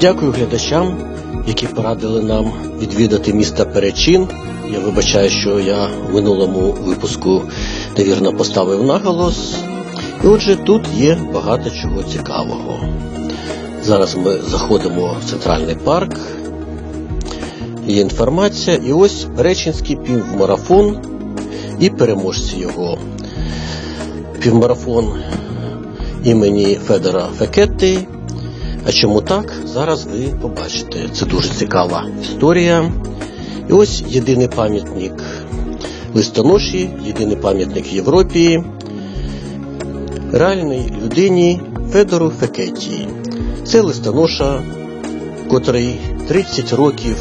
Дякую глядачам, які порадили нам відвідати місто Перечин. Я вибачаю, що я в минулому випуску невірно поставив наголос. І отже, тут є багато чого цікавого. Зараз ми заходимо в центральний парк. Є інформація, і ось Перечинський півмарафон і переможці його. Півмарафон імені Федора Фекетти. А чому так? Зараз ви побачите. Це дуже цікава історія. І ось єдиний пам'ятник листоноші, єдиний пам'ятник в Європі реальній людині Федору Фекетті. Це листоноша, котрий 30 років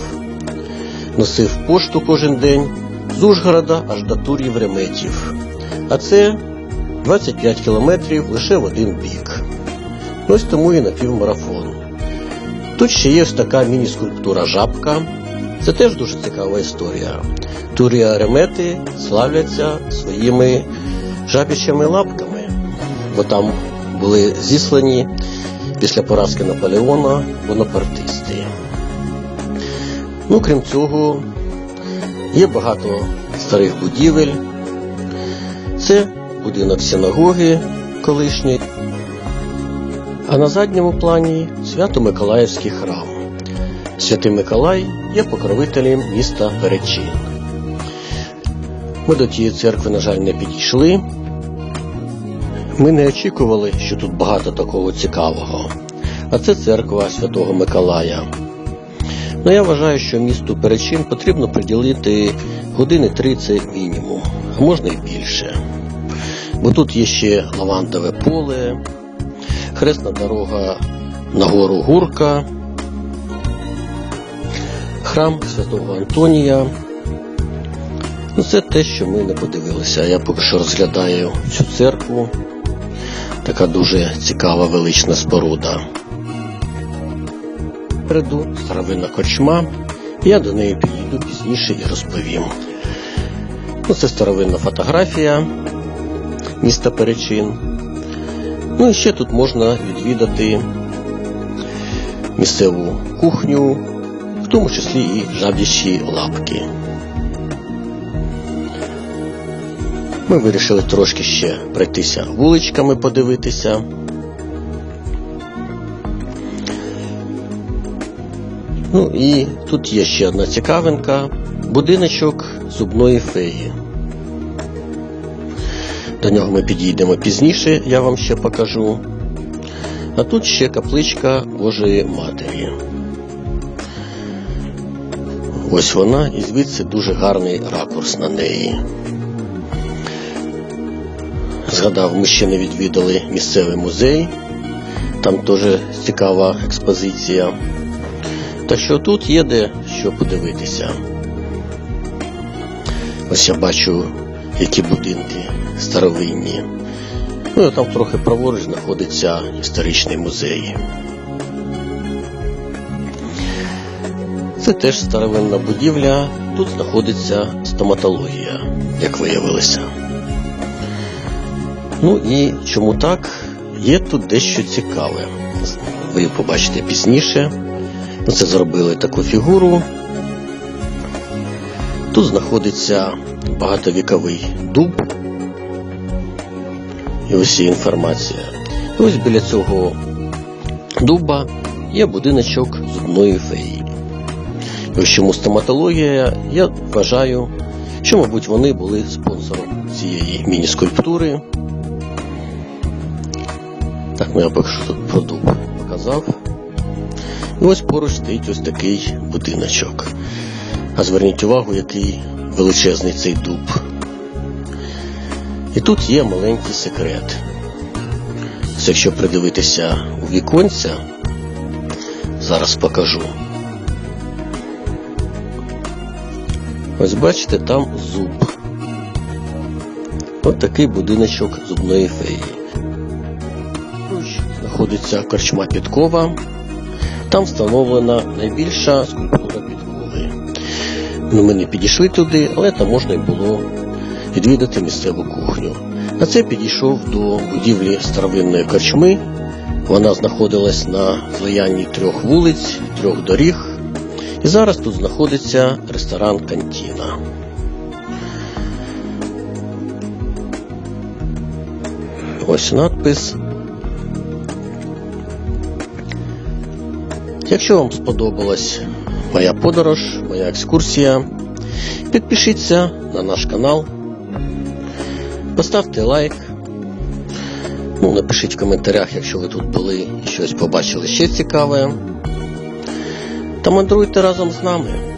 носив пошту кожен день з Ужгорода аж до Турів Реметів. А це 25 кілометрів лише в один бік. Ось тому і напівмарафон. Тут ще є ось така міні-скульптура жабка. Це теж дуже цікава історія. Турія Ремети славляться своїми жабічими лапками, бо там були зіслані після поразки Наполеона бонапартисти. Ну, крім цього, є багато старих будівель. Це будинок синагоги колишньої. А на задньому плані Свято-Миколаївський храм. Святий Миколай є покровителем міста Перечин. Ми до тієї церкви, на жаль, не підійшли. Ми не очікували, що тут багато такого цікавого. А це церква Святого Миколая. Ну, я вважаю, що місту Перечин потрібно приділити години 30 мінімум, а можна і більше. Бо тут є ще лавандове поле, хресна дорога на гору Гурка, храм Святого Антонія. Ну, це те, що ми не подивилися. Я поки що розглядаю цю церкву. Така дуже цікава велична споруда. Переду старовинна корчма. Я до неї підійду пізніше і розповім. Ну, це старовинна фотографія міста Перечин. Ну і ще тут можна відвідати місцеву кухню, в тому числі і жаб'ячі лапки. Ми вирішили трошки ще пройтися вуличками, подивитися. Ну і тут є ще одна цікавинка будиночок зубної феї. До нього ми підійдемо пізніше, я вам ще покажу. А тут ще капличка Божої Матері. Ось вона, і звідси дуже гарний ракурс на неї. Згадав, ми ще не відвідали місцевий музей, там теж цікава експозиція. Так що тут є де що подивитися. Ось я бачу, які будинки старовинні. Ну і там трохи праворуч знаходиться історичний музей. Це теж старовинна будівля. Тут знаходиться стоматологія, як виявилося. Ну і чому так? Є тут дещо цікаве. Ви побачите пізніше. Це зробили таку фігуру. Тут знаходиться багатовіковий дуб. І є інформація. І ось біля цього дуба є будиночок зубної феї. І ось чому стоматологія, я вважаю, що, мабуть, вони були спонсором цієї міні-скульптури. Так, ну я поки що тут про дуб показав. І ось поруч стоїть ось такий будиночок. А зверніть увагу, який величезний цей дуб. І тут є маленький секрет. Ось якщо придивитися у віконця, зараз покажу. Ось бачите, там зуб. Ось такий будиночок зубної феї. Знаходиться корчма Підкова. Там встановлена найбільша скульптура Підкови. Ну, ми не підійшли туди, але там можна й було відвідати місцеву кухню. А це підійшов до будівлі старовинної корчми, Вона знаходилась на злиянні трьох вулиць, трьох доріг. І зараз тут знаходиться ресторан Кантіна. Ось надпис. Якщо вам сподобалась моя подорож, моя екскурсія, підпишіться на наш канал, поставте лайк, ну, напишіть в коментарях, якщо ви тут були і щось побачили ще цікаве. Та мандруйте разом з нами.